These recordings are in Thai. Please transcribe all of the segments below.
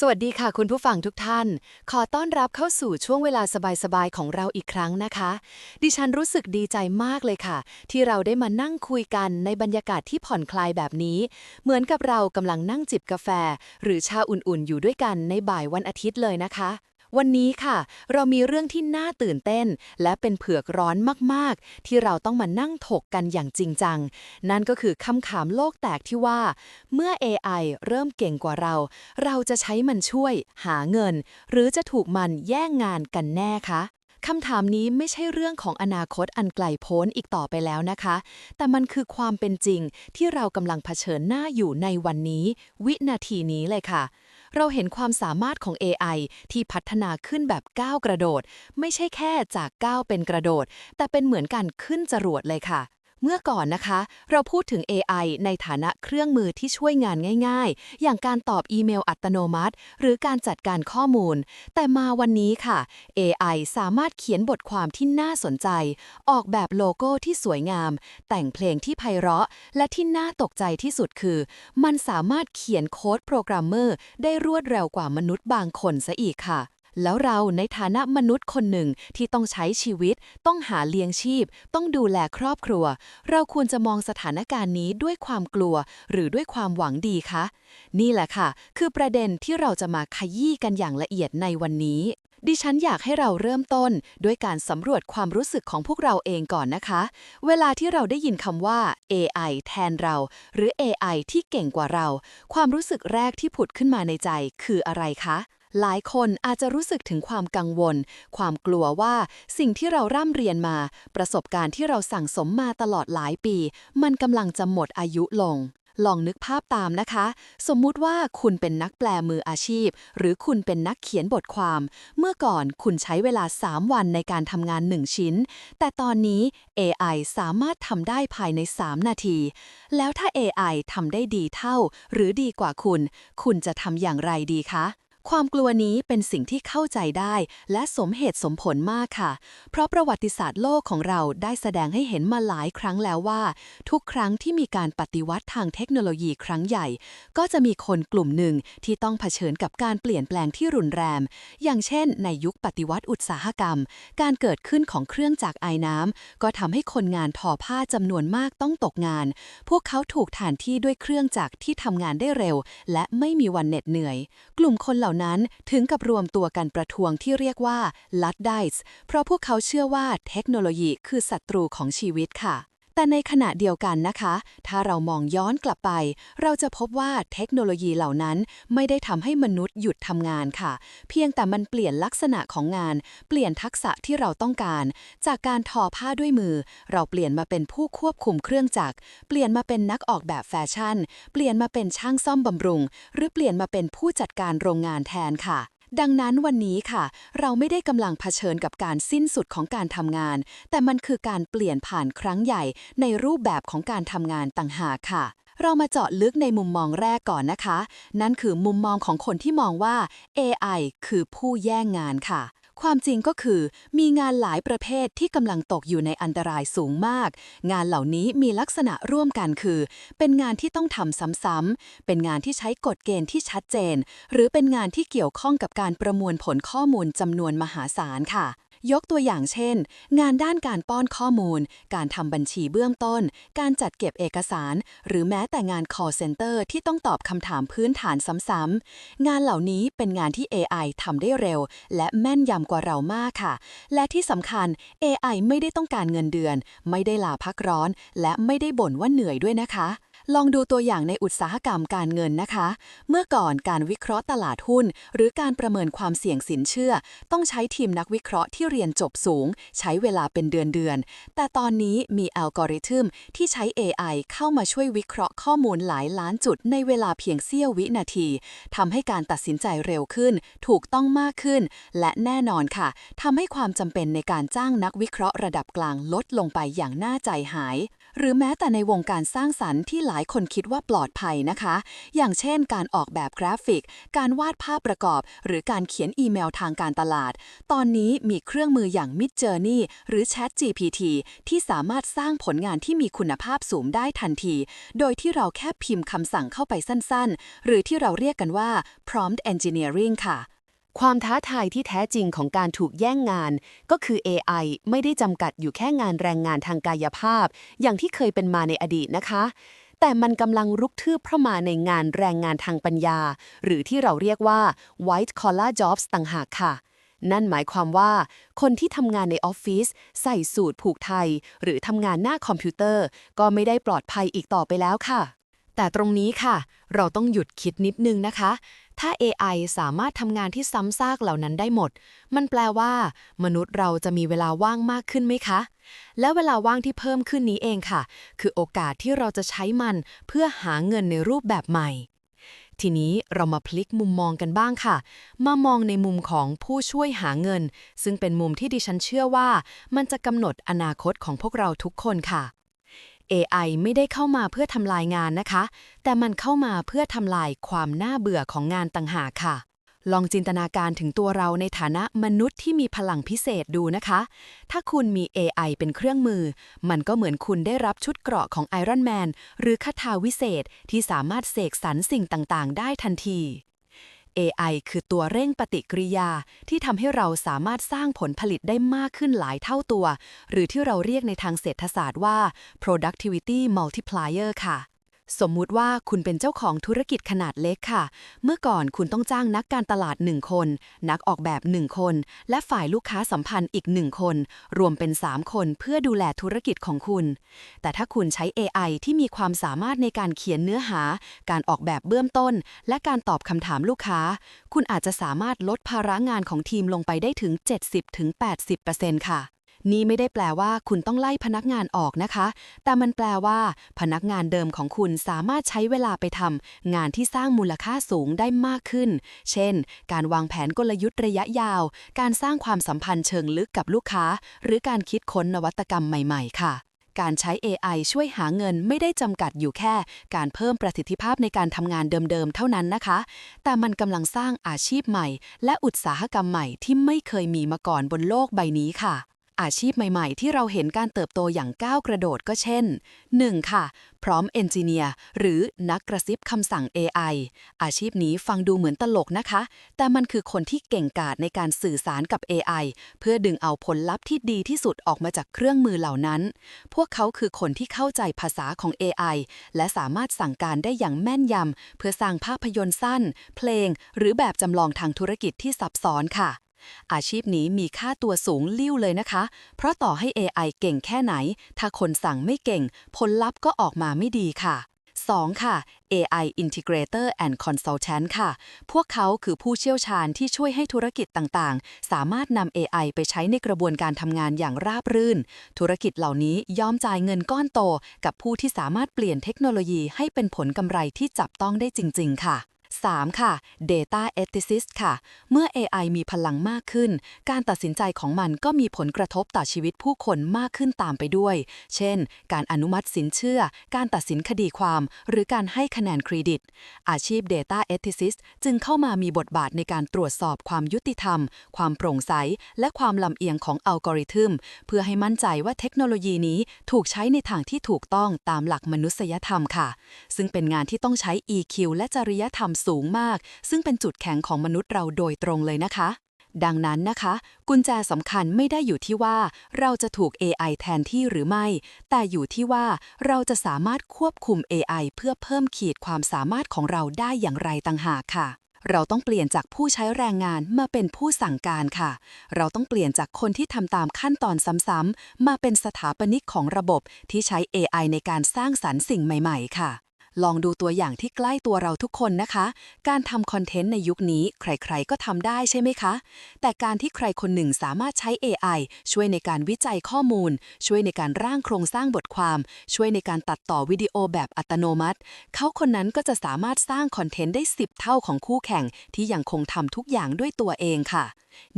สวัสดีค่ะคุณผู้ฟังทุกท่าน ขอต้อนรับเข้าสู่ช่วงเวลาสบายๆของเราอีกครั้งนะคะ ดิฉันรู้สึกดีใจมากเลยค่ะ ที่เราได้มานั่งคุยกันในบรรยากาศที่ผ่อนคลายแบบนี้ เหมือนกับเรากำลังนั่งจิบกาแฟ หรือชาอุ่นๆอยู่ด้วยกันในบ่ายวันอาทิตย์เลยนะคะ วันนี้ค่ะ เรามีเรื่องที่น่าตื่นเต้น และเป็นเผือกร้อนมากๆ ที่เราต้องมานั่งถกกันอย่างจริงจัง นั่นก็คือคำถามโลกแตกที่ว่า เมื่อ AI เริ่มเก่งกว่าเรา เราจะใช้มันช่วย หาเงิน หรือจะถูกมันแย่งงานกันแน่คะคำถามนี้ไม่ใช่เรื่องของอนาคตอันไกลโพ้นอีกต่อไปแล้วนะคะ แต่มันคือความเป็นจริงที่เรากำลังเผชิญหน้าอยู่ในวันนี้ วินาทีนี้เลยค่ะ เราเห็นความสามารถของ AI ที่พัฒนาขึ้นแบบก้าวกระโดด ไม่ใช่แค่จากก้าวเป็นกระโดด แต่เป็นเหมือนการขึ้นจรวดเลยค่ะ เมื่อก่อนนะคะ เราพูดถึง AI ในฐานะเครื่องมือที่ช่วยงานง่ายๆ อย่างการตอบอีเมลอัตโนมัติ หรือการจัดการข้อมูล แต่มาวันนี้ค่ะ AI สามารถเขียนบทความที่น่าสนใจ ออกแบบโลโก้ที่สวยงาม แต่งเพลงที่ไพเราะ และที่น่าตกใจที่สุดคือ มันสามารถเขียนโค้ดโปรแกรมเมอร์ได้รวดเร็วกว่ามนุษย์บางคนซะอีกค่ะ แล้วเราในฐานะมนุษย์คนหนึ่งที่ต้องใช้ชีวิต ต้องหาเลี้ยงชีพ ต้องดูแลครอบครัว เราควรจะมองสถานการณ์นี้ด้วยความกลัว หรือด้วยความหวังดีคะ นี่แหละค่ะ คือประเด็นที่เราจะมาขยี้กันอย่างละเอียดในวันนี้ดิฉันอยากให้เราเริ่มต้น ด้วยการสำรวจความรู้สึกของพวกเราเองก่อนนะคะ เวลาที่เราได้ยินคำว่า AI แทนเรา หรือ AI ที่เก่งกว่าเรา ความรู้สึกแรกที่ผุดขึ้นมาในใจคืออะไรคะ หลายคนอาจจะรู้สึกถึงความกังวล ความกลัวว่าสิ่งที่เราร่ำเรียนมา ประสบการณ์ที่เราสั่งสมมาตลอดหลายปี มันกำลังจะหมดอายุลง ลองนึกภาพตามนะคะ สมมุติว่าคุณเป็นนักแปลมืออาชีพ หรือคุณเป็นนักเขียนบทความ เมื่อก่อนคุณใช้เวลา 3 วันในการทำงาน 1 ชิ้น แต่ตอนนี้ AI สามารถทำได้ภายใน 3 นาที แล้วถ้า AI ทำได้ดีเท่า หรือดีกว่าคุณ คุณจะทำอย่างไรดีคะ ความกลัวนี้เป็นสิ่งที่เข้าใจได้และสมเหตุสมผลมากค่ะ เพราะประวัติศาสตร์โลกของเราได้แสดงให้เห็นมาหลายครั้งแล้วว่า ทุกครั้งที่มีการปฏิวัติทางเทคโนโลยีครั้งใหญ่ ก็จะมีคนกลุ่มหนึ่งที่ต้องเผชิญกับการเปลี่ยนแปลงที่รุนแรง อย่างเช่น ในยุคปฏิวัติอุตสาหกรรม การเกิดขึ้นของเครื่องจักรไอน้ำก็ทำให้คนงานทอผ้าจำนวนมากต้องตกงาน พวกเขาถูกฐานที่ด้วยเครื่องจักรที่ทำงานได้เร็ว และไม่มีวันเหน็ดเหนื่อย กลุ่มคนเหล่านั้นถึงกับรวมตัวกันประท้วงที่เรียกว่าลัดไดส์เพราะพวกเขาเชื่อว่าเทคโนโลยีคือศัตรูของชีวิตค่ะ แต่ในขณะเดียวกันนะคะ ถ้าเรามองย้อนกลับไป เราจะพบว่าเทคโนโลยีเหล่านั้นไม่ได้ทำให้มนุษย์หยุดทำงานค่ะ เพียงแต่มันเปลี่ยนลักษณะของงาน เปลี่ยนทักษะที่เราต้องการ จากการทอผ้าด้วยมือ เราเปลี่ยนมาเป็นผู้ควบคุมเครื่องจักร เปลี่ยนมาเป็นนักออกแบบแฟชั่น เปลี่ยนมาเป็นช่างซ่อมบำรุง หรือเปลี่ยนมาเป็นผู้จัดการโรงงานแทนค่ะ ดังนั้นวันนี้ค่ะ เราไม่ได้กำลังเผชิญกับการสิ้นสุดของการทำงาน แต่มันคือการเปลี่ยนผ่านครั้งใหญ่ในรูปแบบของการทำงานต่างหากค่ะ เรามาเจาะลึกในมุมมองแรกก่อนนะคะ นั่นคือมุมมองของคนที่มองว่า AI คือผู้แย่งงานค่ะ ความจริงก็คือ มีงานหลายประเภทที่กำลังตกอยู่ในอันตรายสูงมาก งานเหล่านี้มีลักษณะร่วมกันคือ เป็นงานที่ต้องทำซ้ำๆเป็นงานที่ใช้กฎเกณฑ์ที่ชัดเจน หรือเป็นงานที่เกี่ยวข้องกับการประมวลผลข้อมูลจำนวนมหาศาลค่ะ ยกตัวอย่างเช่น งานด้านการป้อนข้อมูล การทำบัญชีเบื้องต้น การจัดเก็บเอกสาร หรือแม้แต่งาน call center ที่ต้องตอบคำถามพื้นฐานซ้ำๆ งานเหล่านี้เป็นงานที่ AI ทำได้เร็ว และแม่นยำกว่าเรามากค่ะ และที่สำคัญ AI ไม่ได้ต้องการเงินเดือน ไม่ได้ลาพักร้อน และไม่ได้บ่นว่าเหนื่อยด้วยนะคะ ลองดูตัวอย่างในอุตสาหกรรมการเงินนะคะ เมื่อก่อนการวิเคราะห์ตลาดหุ้น หรือการประเมินความเสี่ยงสินเชื่อ ต้องใช้ทีมนักวิเคราะห์ที่เรียนจบสูง ใช้เวลาเป็นเดือนๆแต่ตอนนี้มีอัลกอริทึมที่ใช้ AI เข้ามาช่วยวิเคราะห์ข้อมูลหลายล้านจุดในเวลาเพียงเสี้ยววินาทีทำให้การตัดสินใจเร็วขึ้น ถูกต้องมากขึ้น และแน่นอนค่ะทำให้ความจำเป็นในการจ้างนักวิเคราะห์ระดับกลางลดลงไปอย่างน่าใจหาย หรือแม้แต่ในวงการสร้างสรรค์ที่หลายคนคิดว่าปลอดภัยนะคะ อย่างเช่น การออกแบบกราฟิก การวาดภาพประกอบ หรือการเขียนอีเมลทางการตลาด ตอนนี้มีเครื่องมืออย่าง Mid Journey หรือ Chat GPT ที่สามารถสร้างผลงานที่มีคุณภาพสูงได้ทันที โดยที่เราแค่พิมพ์คำสั่งเข้าไปสั้นๆ หรือที่เราเรียกกันว่า prompt engineering ค่ะ ความท้าทายที่แท้จริงของการถูกแย่งงาน ก็คือ AI ไม่ได้จำกัดอยู่แค่งานแรงงานทางกายภาพ อย่างที่เคยเป็นมาในอดีตนะคะ แต่มันกำลังรุกทืบเข้ามาในงานแรงงานทางปัญญา หรือที่เราเรียกว่า white collar jobs ต่างหากค่ะนั่นหมายความว่า คนที่ทำงานในออฟฟิศใส่สูตรผูกไทย หรือทำงานหน้าคอมพิวเตอร์ ก็ไม่ได้ปลอดภัยอีกต่อไปแล้วค่ะ แต่ตรงนี้ค่ะ เราต้องหยุดคิดนิดนึงนะคะ ถ้า AI สามารถทำงานที่ซ้ำซากเหล่านั้นได้หมด มันแปลว่า มนุษย์เราจะมีเวลาว่างมากขึ้นไหมคะ และเวลาว่างที่เพิ่มขึ้นนี้เองค่ะ คือโอกาสที่เราจะใช้มันเพื่อหาเงินในรูปแบบใหม่ ทีนี้เรามาพลิกมุมมองกันบ้างค่ะ มามองในมุมของผู้ช่วยหาเงิน ซึ่งเป็นมุมที่ดิฉันเชื่อว่า มันจะกำหนดอนาคตของพวกเราทุกคนค่ะ AI ไม่ได้เข้ามาเพื่อทำลายงานนะคะ แต่มันเข้ามาเพื่อทำลายความน่าเบื่อของงานต่างหากค่ะ ลองจินตนาการถึงตัวเราในฐานะมนุษย์ที่มีพลังพิเศษดูนะคะ ถ้าคุณมี AI เป็นเครื่องมือ มันก็เหมือนคุณได้รับชุดเกราะของไอรอนแมนหรือคาถาวิเศษที่สามารถเสกสรรสิ่งต่างๆ ได้ทันที AI คือตัวเร่งปฏิกิริยา ที่ทำให้เราสามารถสร้างผลผลิตได้มากขึ้นหลายเท่าตัว หรือที่เราเรียกในทางเศรษฐศาสตร์ว่า productivity multiplier ค่ะ สมมุติว่าคุณเป็นเจ้าของธุรกิจขนาดเล็กค่ะ เมื่อก่อนคุณต้องจ้างนักการตลาด 1 คน นักออกแบบ 1 คน และฝ่ายลูกค้าสัมพันธ์อีก 1 คน รวมเป็น 3 คนเพื่อดูแลธุรกิจของคุณ แต่ถ้าคุณใช้ AI ที่มีความสามารถในการเขียนเนื้อหา การออกแบบเบื้องต้น และการตอบคำถามลูกค้า คุณอาจจะสามารถลดภาระงานของทีมลงไปได้ถึง 70-80%ค่ะ นี่ไม่ได้แปลว่าคุณต้องไล่พนักงานออกนะคะ แต่มันแปลว่า พนักงานเดิมของคุณสามารถใช้เวลาไปทำงานที่สร้างมูลค่าสูงได้มากขึ้น เช่น การวางแผนกลยุทธ์ระยะยาว การสร้างความสัมพันธ์เชิงลึกกับลูกค้า หรือการคิดค้นนวัตกรรมใหม่ ๆ ค่ะการใช้ AI ช่วยหาเงินไม่ได้จำกัดอยู่แค่ การเพิ่มประสิทธิภาพในการทำงานเดิมๆ เท่านั้นนะคะ แต่มันกำลังสร้างอาชีพใหม่ และอุตสาหกรรมใหม่ที่ไม่เคยมีมาก่อนบนโลกใบนี้ค่ะ อาชีพใหม่ๆ ที่เราเห็นการเติบโตอย่างก้าวกระโดดก็เช่น 1. ค่ะ พร้อมเอนจิเนียร์หรือนักกระซิบคำสั่ง AI อาชีพนี้ฟังดูเหมือนตลกนะคะ แต่มันคือคนที่เก่งกาจในการสื่อสารกับ AI เพื่อดึงเอาผลลัพธ์ที่ดีที่สุดออกมาจากเครื่องมือเหล่านั้น พวกเขาคือคนที่เข้าใจภาษาของ AI และสามารถสั่งการได้อย่างแม่นยำเพื่อสร้างภาพยนตร์สั้น เพลง หรือแบบจำลองทางธุรกิจที่ซับซ้อนค่ะ อาชีพนี้มีค่าตัวสูงลิ่วเลยนะคะ เพราะต่อให้ AI เก่งแค่ไหน ถ้าคนสั่งไม่เก่ง ผลลัพธ์ก็ออกมาไม่ดีค่ะ 2. ค่ะ AI Integrator and Consultant ค่ะ พวกเขาคือผู้เชี่ยวชาญที่ช่วยให้ธุรกิจต่างๆ สามารถนำ AI ไปใช้ในกระบวนการทำงานอย่างราบรื่น ธุรกิจเหล่านี้ยอมจ่ายเงินก้อนโต กับผู้ที่สามารถเปลี่ยนเทคโนโลยีให้เป็นผลกำไรที่จับต้องได้จริง ๆ ค่ะ 3. ค่ะ Data Ethicist ค่ะ เมื่อ AI มีพลังมากขึ้น การตัดสินใจของมันก็มีผลกระทบต่อชีวิตผู้คนมากขึ้นตามไปด้วย เช่น การอนุมัติสินเชื่อ การตัดสินคดีความ หรือการให้คะแนนเครดิต อาชีพ Data Ethicist จึงเข้ามามีบทบาทในการตรวจสอบความยุติธรรม ความโปร่งใส และความลำเอียงของอัลกอริทึม เพื่อให้มั่นใจว่าเทคโนโลยีนี้ถูกใช้ในทางที่ถูกต้องตามหลักมนุษยธรรมค่ะ ซึ่งเป็นงานที่ต้องใช้ EQ และจริยธรรมสูงมาก ซึ่งเป็นจุดแข็งของมนุษย์เราโดยตรงเลยนะคะ ดังนั้นนะคะ กุญแจสำคัญไม่ได้อยู่ที่ว่า เราจะถูก AI แทนที่หรือไม่ แต่อยู่ที่ว่าเราจะสามารถควบคุม AI เพื่อเพิ่มขีดความสามารถของเราได้อย่างไรต่างหากค่ะเราต้องเปลี่ยนจากผู้ใช้แรงงานมาเป็นผู้สั่งการค่ะ เราต้องเปลี่ยนจากคนที่ทำตามขั้นตอนซ้ำๆ มาเป็นสถาปนิกของระบบที่ใช้ AI ในการสร้างสรรค์สิ่งใหม่ ๆ ค่ะ ลองดูตัวอย่างที่ใกล้ตัวเราทุกคนนะคะ การทำคอนเทนต์ในยุคนี้ใครๆก็ทำได้ใช่ไหมคะ แต่การที่ใครคนหนึ่งสามารถใช้ AI ช่วยในการวิจัยข้อมูล ช่วยในการร่างโครงสร้างบทความ ช่วยในการตัดต่อวิดีโอแบบอัตโนมัติ เขาคนนั้นก็จะสามารถสร้างคอนเทนต์ได้ 10 เท่าของคู่แข่ง ที่ยังคงทำทุกอย่างด้วยตัวเองค่ะ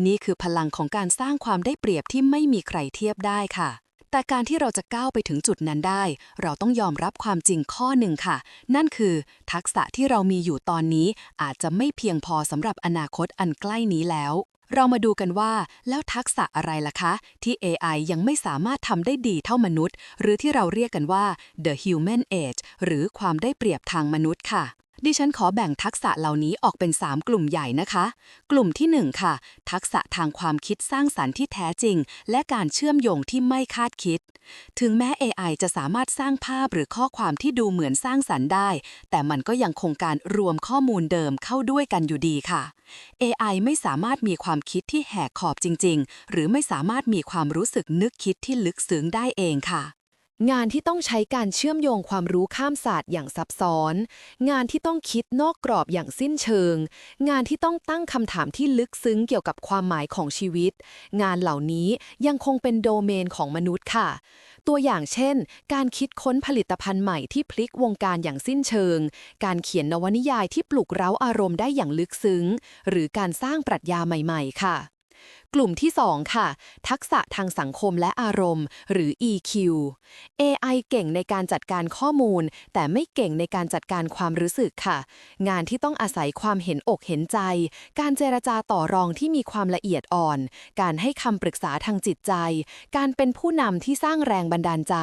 นี่คือพลังของการสร้างความได้เปรียบที่ไม่มีใครเทียบได้ค่ะ แต่การที่เราจะก้าวไปถึงจุดนั้นได้ เราต้องยอมรับความจริงข้อหนึ่งค่ะ นั่นคือ ทักษะที่เรามีอยู่ตอนนี้อาจจะไม่เพียงพอสำหรับอนาคตอันใกล้นี้แล้ว เรามาดูกันว่า แล้วทักษะอะไรล่ะคะ ที่ AI ยังไม่สามารถทำได้ดีเท่ามนุษย์ หรือที่เราเรียกกันว่า the human edge หรือความได้เปรียบทางมนุษย์ค่ะ ดิฉันขอแบ่งทักษะเหล่านี้ออกเป็น 3 กลุ่มใหญ่นะคะ กลุ่มที่ 1 ค่ะ ทักษะทางความคิดสร้างสรรค์ที่แท้จริง และการเชื่อมโยงที่ไม่คาดคิด ถึงแม้ AI จะสามารถสร้างภาพหรือข้อความที่ดูเหมือนสร้างสรรค์ได้ แต่มันก็ยังคงการรวมข้อมูลเดิมเข้าด้วยกันอยู่ดีค่ะ AI ไม่สามารถมีความคิดที่แหกขอบจริง ๆ หรือไม่สามารถมีความรู้สึกนึกคิดที่ลึกซึ้งได้เองค่ะ งานที่ต้องใช้การเชื่อมโยงความรู้ข้ามศาสตร์อย่างซับซ้อน งานที่ต้องคิดนอกกรอบอย่างสิ้นเชิง งานที่ต้องตั้งคำถามที่ลึกซึ้งเกี่ยวกับความหมายของชีวิต งานเหล่านี้ยังคงเป็นโดเมนของมนุษย์ค่ะ ตัวอย่างเช่น การคิดค้นผลิตภัณฑ์ใหม่ที่พลิกวงการอย่างสิ้นเชิง การเขียนนวนิยายที่ปลุกเร้าอารมณ์ได้อย่างลึกซึ้ง หรือการสร้างปรัชญาใหม่ ๆ ค่ะ กลุ่มที่ 2 ค่ะ ทักษะทางสังคมและอารมณ์ หรือ EQ AI เก่งในการจัดการข้อมูล แต่ไม่เก่งในการจัดการความรู้สึกค่ะ งานที่ต้องอาศัยความเห็นอกเห็นใจ การเจรจาต่อรองที่มีความละเอียดอ่อน การให้คำปรึกษาทางจิตใจ การเป็นผู้นำที่สร้างแรงบันดาลใจ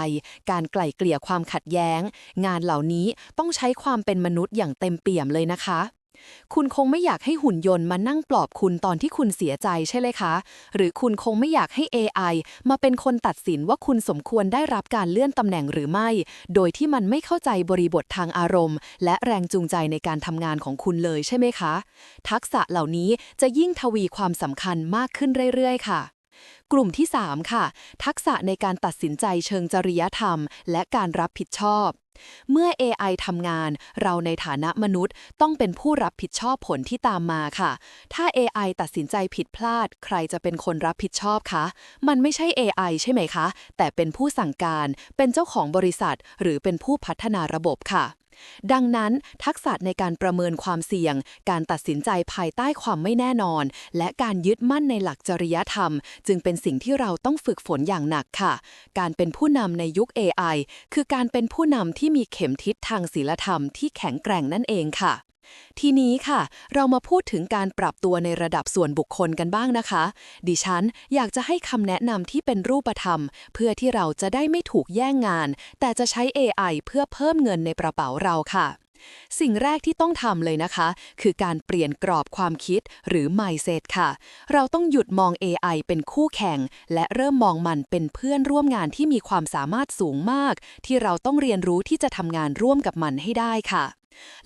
การไกล่เกลี่ยความขัดแย้ง งานเหล่านี้ต้องใช้ความเป็นมนุษย์อย่างเต็มเปี่ยมเลยนะคะ คุณคงไม่อยากให้หุ่นยนต์มานั่งปลอบคุณตอนที่คุณเสียใจใช่เลยคะ หรือคุณคงไม่อยากให้ AI มาเป็นคนตัดสินว่าคุณสมควรได้รับการเลื่อนตำแหน่งหรือไม่ โดยที่มันไม่เข้าใจบริบททางอารมณ์ และแรงจูงใจในการทำงานของคุณเลยใช่ไหมคะ ทักษะเหล่านี้จะยิ่งทวีความสำคัญมากขึ้นเรื่อยๆ ค่ะกลุ่มที่ 3 ค่ะ ทักษะในการตัดสินใจเชิงจริยธรรม และการรับผิดชอบ เมื่อ AI ทำงาน เราในฐานะมนุษย์ต้องเป็นผู้รับผิดชอบผลที่ตามมาค่ะ ถ้า AI ตัดสินใจผิดพลาด ใครจะเป็นคนรับผิดชอบคะ มันไม่ใช่ AI ใช่ไหมคะ แต่เป็นผู้สั่งการ เป็นเจ้าของบริษัท หรือเป็นผู้พัฒนาระบบค่ะ ดังนั้นทักษะในการประเมินความเสี่ยง การตัดสินใจภายใต้ความไม่แน่นอน และการยึดมั่นในหลักจริยธรรม จึงเป็นสิ่งที่เราต้องฝึกฝนอย่างหนักค่ะ การเป็นผู้นำในยุค AI คือการเป็นผู้นำที่มีเข็มทิศทางศีลธรรมที่แข็งแกร่งนั่นเองค่ะ ทีนี้ค่ะ เรามาพูดถึงการปรับตัวในระดับส่วนบุคคลกันบ้างนะคะ ดิฉันอยากจะให้คำแนะนำที่เป็นรูปธรรม เพื่อที่เราจะได้ไม่ถูกแย่งงาน แต่จะใช้ AI เพื่อเพิ่มเงินในกระเป๋าเราค่ะสิ่งแรกที่ต้องทำเลยนะคะ คือการเปลี่ยนกรอบความคิดหรือ mindset ค่ะ เราต้องหยุดมอง AI เป็นคู่แข่ง และเริ่มมองมันเป็นเพื่อนร่วมงานที่มีความสามารถสูงมาก ที่เราต้องเรียนรู้ที่จะทำงานร่วมกับมันให้ได้ค่ะ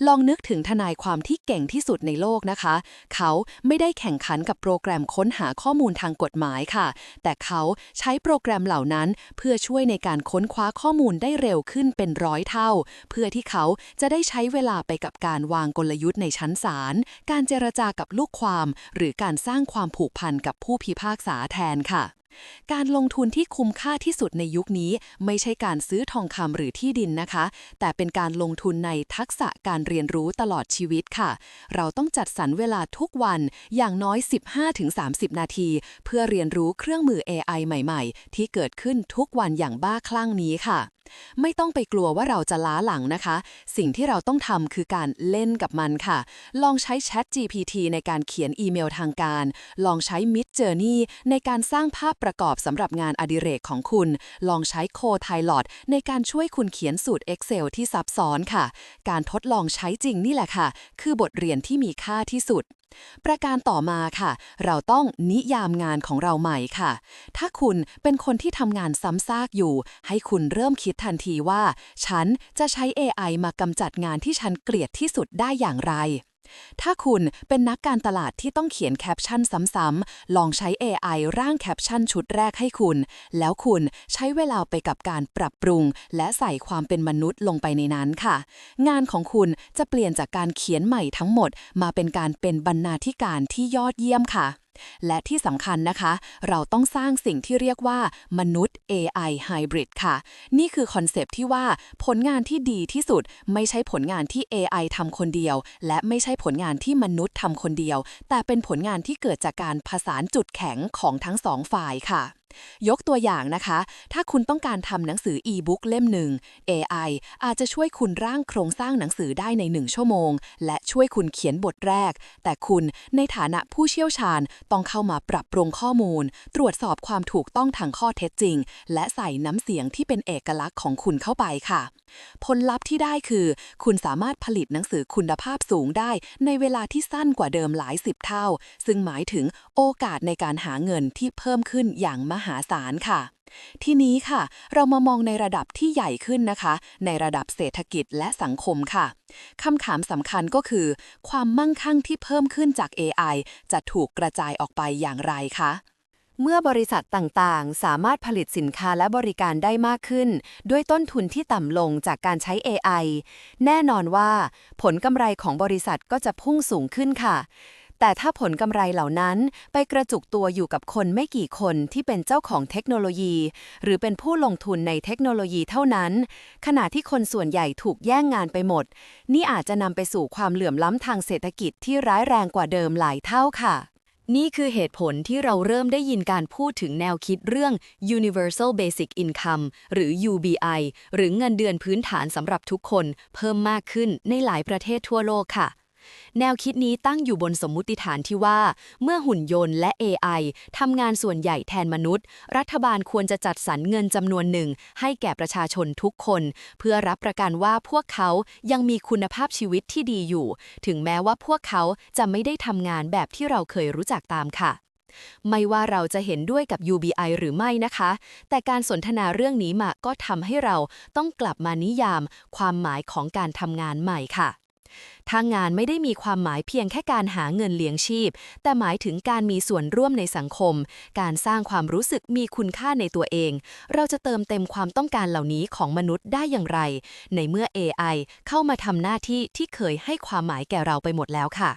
ลองนึกถึงทนายความที่เก่งที่สุดในโลกนะคะ เขาไม่ได้แข่งขันกับโปรแกรมค้นหาข้อมูลทางกฎหมายค่ะ แต่เขาใช้โปรแกรมเหล่านั้น เพื่อช่วยในการค้นคว้าข้อมูลได้เร็วขึ้นเป็นร้อยเท่า เพื่อที่เขาจะได้ใช้เวลาไปกับการวางกลยุทธ์ในชั้นศาล การเจรจากับลูกความ หรือการสร้างความผูกพันกับผู้พิพากษาแทนค่ะ การลงทุนที่คุ้มค่าที่สุดในยุคนี้ไม่ใช่การซื้อทองคำหรือที่ดินนะคะ แต่เป็นการลงทุนในทักษะการเรียนรู้ตลอดชีวิตค่ะ เราต้องจัดสรรเวลาทุกวันอย่างน้อย 15-30 นาที เพื่อเรียนรู้เครื่องมือ AI ใหม่ ๆ ที่เกิดขึ้นทุกวันอย่างบ้าคลั่งนี้ค่ะ ไม่ต้องไปกลัวว่าเราจะล้าหลังนะคะ สิ่งที่เราต้องทำคือการเล่นกับมันค่ะ ลองใช้ Chat GPT ในการเขียนอีเมลทางการ ลองใช้ Mid Journey ในการสร้างภาพประกอบสำหรับงานอดิเรกของคุณ ลองใช้ Copilot ในการช่วยคุณเขียนสูตร Excel ที่ซับซ้อนค่ะ การทดลองใช้จริงนี่แหละค่ะ คือบทเรียนที่มีค่าที่สุด ประการต่อมาค่ะ เราต้องนิยามงานของเราใหม่ค่ะ ถ้าคุณเป็นคนที่ทำงานซ้ำซากอยู่ ให้คุณเริ่มคิดทันทีว่า ฉันจะใช้ AI มากำจัดงานที่ฉันเกลียดที่สุดได้อย่างไร ถ้าคุณเป็นนักการตลาดที่ต้องเขียนแคปชั่นซ้ำๆ ลองใช้ AI ร่างแคปชั่นชุดแรกให้คุณ แล้วคุณใช้เวลาไปกับการปรับปรุง และใส่ความเป็นมนุษย์ลงไปในนั้นค่ะ งานของคุณจะเปลี่ยนจากการเขียนใหม่ทั้งหมด มาเป็นการเป็นบรรณาธิการที่ยอดเยี่ยมค่ะ และที่สำคัญนะคะ เราต้องสร้างสิ่งที่เรียกว่ามนุษย์ AI Hybrid ค่ะ นี่คือคอนเซปที่ว่าผลงานที่ดีที่สุด ไม่ใช่ผลงานที่ AI ทำคนเดียว และไม่ใช่ผลงานที่มนุษย์ทำคนเดียว แต่เป็นผลงานที่เกิดจากการผสานจุดแข็งของทั้งสองฝ่ายค่ะ ยกตัวอย่างนะคะ ถ้าคุณต้องการทำหนังสืออีบุ๊กเล่มหนึ่ง AI อาจจะช่วยคุณร่างโครงสร้างหนังสือได้ในหนึ่งชั่วโมง และช่วยคุณเขียนบทแรก แต่คุณในฐานะผู้เชี่ยวชาญต้องเข้ามาปรับปรุงข้อมูล ตรวจสอบความถูกต้องทางข้อเท็จจริง และใส่น้ำเสียงที่เป็นเอกลักษณ์ของคุณเข้าไปค่ะ ผลลัพธ์ที่ได้คือ คุณสามารถผลิตหนังสือคุณภาพสูงได้ ในเวลาที่สั้นกว่าเดิมหลายสิบเท่า ซึ่งหมายถึงโอกาสในการหาเงินที่เพิ่มขึ้นอย่างมหาศาลค่ะ ทีนี้ค่ะ เรามามองในระดับที่ใหญ่ขึ้นนะคะ ในระดับเศรษฐกิจและสังคมค่ะคำถามสำคัญก็คือ ความมั่งคั่งที่เพิ่มขึ้นจาก AI จะถูกกระจายออกไปอย่างไรคะเมื่อบริษัทต่างๆ สามารถผลิตสินค้าและบริการได้มากขึ้น ด้วยต้นทุนที่ต่ำลงจากการใช้ AI แน่นอนว่า ผลกำไรของบริษัทก็จะพุ่งสูงขึ้นค่ะ แต่ถ้าผลกำไรเหล่านั้นไปกระจุกตัวอยู่กับคนไม่กี่คนที่เป็นเจ้าของเทคโนโลยี หรือเป็นผู้ลงทุนในเทคโนโลยีเท่านั้น ขณะที่คนส่วนใหญ่ถูกแย่งงานไปหมด นี่อาจจะนำไปสู่ความเหลื่อมล้ำทางเศรษฐกิจที่ร้ายแรงกว่าเดิมหลายเท่าค่ะ นี่คือเหตุผลที่เราเริ่มได้ยินการพูดถึงแนวคิดเรื่อง Universal Basic Income หรือ UBI หรือเงินเดือนพื้นฐานสำหรับทุกคน เพิ่มมากขึ้นในหลายประเทศทั่วโลกค่ะ แนวคิดนี้ตั้งอยู่บนสมมุติฐานที่ว่า เมื่อหุ่นยนต์และ AI ทำงานส่วนใหญ่แทนมนุษย์ รัฐบาลควรจะจัดสรรเงินจำนวนหนึ่ง ให้แก่ประชาชนทุกคน เพื่อรับประกันว่าพวกเขายังมีคุณภาพชีวิตที่ดีอยู่ ถึงแม้ว่าพวกเขาจะไม่ได้ทำงานแบบที่เราเคยรู้จักตามค่ะไม่ว่าเราจะเห็นด้วยกับ UBI หรือไม่นะคะ แต่การสนทนาเรื่องนี้มาก็ทำให้เราต้องกลับมานิยามความหมายของการทำงานใหม่ค่ะ ถ้างานไม่ได้มีความหมายเพียงแค่การหาเงินเลี้ยงชีพ แต่หมายถึงการมีส่วนร่วมในสังคม การสร้างความรู้สึกมีคุณค่าในตัวเอง เราจะเติมเต็มความต้องการเหล่านี้ของมนุษย์ได้อย่างไร ในเมื่อ AI เข้ามาทำหน้าที่ที่เคยให้ความหมายแก่เราไปหมดแล้วค่ะ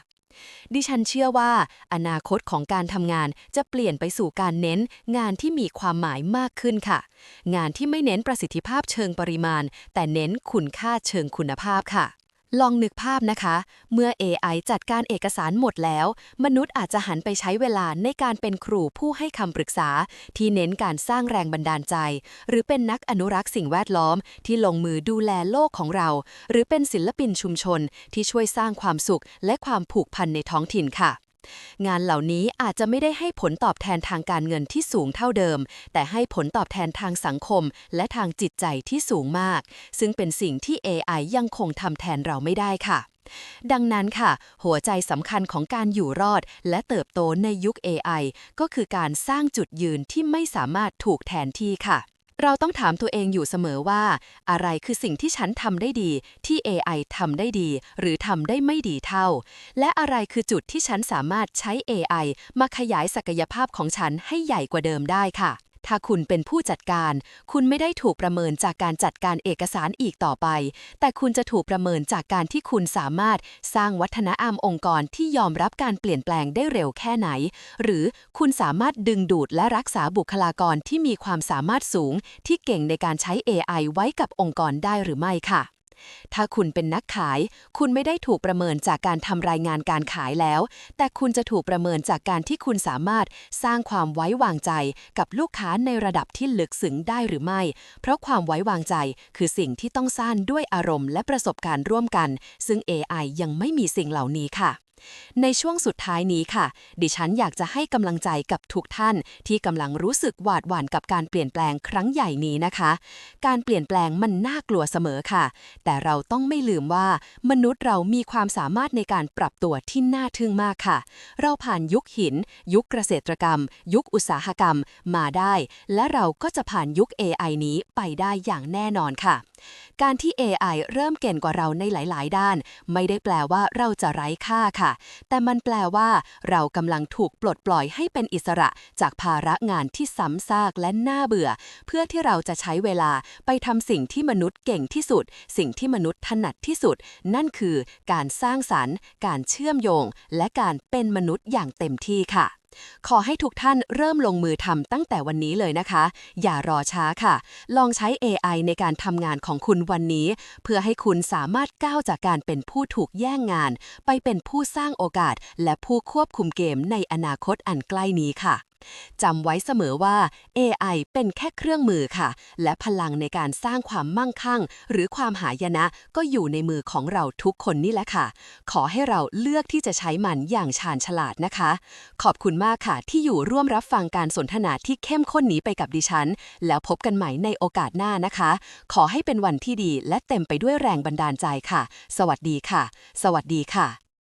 ดิฉันเชื่อว่า อนาคตของการทำงานจะเปลี่ยนไปสู่การเน้น งานที่มีความหมายมากขึ้นค่ะ งานที่ไม่เน้นประสิทธิภาพเชิงปริมาณ แต่เน้นคุณค่าเชิงคุณภาพค่ะ ลองนึกภาพนะคะ เมื่อ AI จัดการเอกสารหมดแล้ว มนุษย์อาจจะหันไปใช้เวลาในการเป็นครูผู้ให้คำปรึกษา ที่เน้นการสร้างแรงบันดาลใจ หรือเป็นนักอนุรักษ์สิ่งแวดล้อม ที่ลงมือดูแลโลกของเรา หรือเป็นศิลปินชุมชนที่ช่วยสร้างความสุขและความผูกพันในท้องถิ่นค่ะ งานเหล่านี้อาจจะไม่ได้ให้ผลตอบแทนทางการเงินที่สูงเท่าเดิม แต่ให้ผลตอบแทนทางสังคม และทางจิตใจที่สูงมาก ซึ่งเป็นสิ่งที่ AI ยังคงทำแทนเราไม่ได้ค่ะ ดังนั้นค่ะ หัวใจสำคัญของการอยู่รอด และเติบโตในยุค AI ก็คือการสร้างจุดยืนที่ไม่สามารถถูกแทนที่ค่ะ เราต้องถามตัวเองอยู่เสมอว่า อะไรคือสิ่งที่ฉันทำได้ดี ที่ AI ทำได้ดี หรือทำได้ไม่ดีเท่า และอะไรคือจุดที่ฉันสามารถใช้ AI มาขยายศักยภาพของฉันให้ใหญ่กว่าเดิมได้ค่ะ ถ้าคุณเป็นผู้จัดการ คุณไม่ได้ถูกประเมินจากการจัดการเอกสารอีกต่อไป แต่คุณจะถูกประเมินจากการที่คุณสามารถสร้างวัฒนธรรมองค์กรที่ยอมรับการเปลี่ยนแปลงได้เร็วแค่ไหน หรือคุณสามารถดึงดูดและรักษาบุคลากรที่มีความสามารถสูง ที่เก่งในการใช้ AI ไว้กับองค์กรได้หรือไม่ค่ะ ถ้าคุณเป็นนักขาย คุณไม่ได้ถูกประเมินจากการทำรายงานการขายแล้ว แต่คุณจะถูกประเมินจากการที่คุณสามารถสร้างความไว้วางใจกับลูกค้าในระดับที่ลึกซึ้งได้หรือไม่ เพราะความไว้วางใจคือสิ่งที่ต้องสร้างด้วยอารมณ์และประสบการณ์ร่วมกัน ซึ่ง AI ยังไม่มีสิ่งเหล่านี้ค่ะ ในช่วงสุดท้ายนี้ค่ะ ดิฉันอยากจะให้กำลังใจกับทุกท่าน ที่กำลังรู้สึกหวาดหวั่นกับการเปลี่ยนแปลงครั้งใหญ่นี้นะคะ การเปลี่ยนแปลงมันน่ากลัวเสมอค่ะ แต่เราต้องไม่ลืมว่า มนุษย์เรามีความสามารถในการปรับตัวที่น่าทึ่งมากค่ะ เราผ่านยุคหิน ยุคเกษตรกรรม ยุคอุตสาหกรรมมาได้ และเราก็จะผ่านยุค AI นี้ไปได้อย่างแน่นอนค่ะ การที่ AI เริ่มเก่งกว่าเราในหลาย ๆ ด้าน ไม่ได้แปลว่าเราจะไร้ค่าค่ะแต่มันแปลว่า เรากำลังถูกปลดปล่อยให้เป็นอิสระจากภาระงานที่ซ้ำซากและน่าเบื่อ เพื่อที่เราจะใช้เวลาไปทำสิ่งที่มนุษย์เก่งที่สุด สิ่งที่มนุษย์ถนัดที่สุด นั่นคือการสร้างสรรค์ การเชื่อมโยง และการเป็นมนุษย์อย่างเต็มที่ค่ะ ขอให้ทุกท่านเริ่มลงมือทำตั้งแต่วันนี้เลยนะคะ อย่ารอช้าค่ะ ลองใช้ AI ในการทำงานของคุณวันนี้ เพื่อให้คุณสามารถก้าวจากการเป็นผู้ถูกแย่งงาน ไปเป็นผู้สร้างโอกาสและผู้ควบคุมเกมในอนาคตอันใกล้นี้ค่ะ จำไว้เสมอว่า AI เป็นแค่เครื่องมือค่ะ และพลังในการสร้างความมั่งคั่ง หรือความหายนะก็อยู่ในมือของเราทุกคนนี่แหละค่ะ ขอให้เราเลือกที่จะใช้มันอย่างชาญฉลาดนะคะ ขอบคุณมากค่ะ ที่อยู่ร่วมรับฟังการสนทนาที่เข้มข้นนี้ไปกับดิฉัน แล้วพบกันใหม่ในโอกาสหน้านะคะ ขอให้เป็นวันที่ดีและเต็มไปด้วยแรงบันดาลใจค่ะ สวัสดีค่ะ สวัสดีค่ะ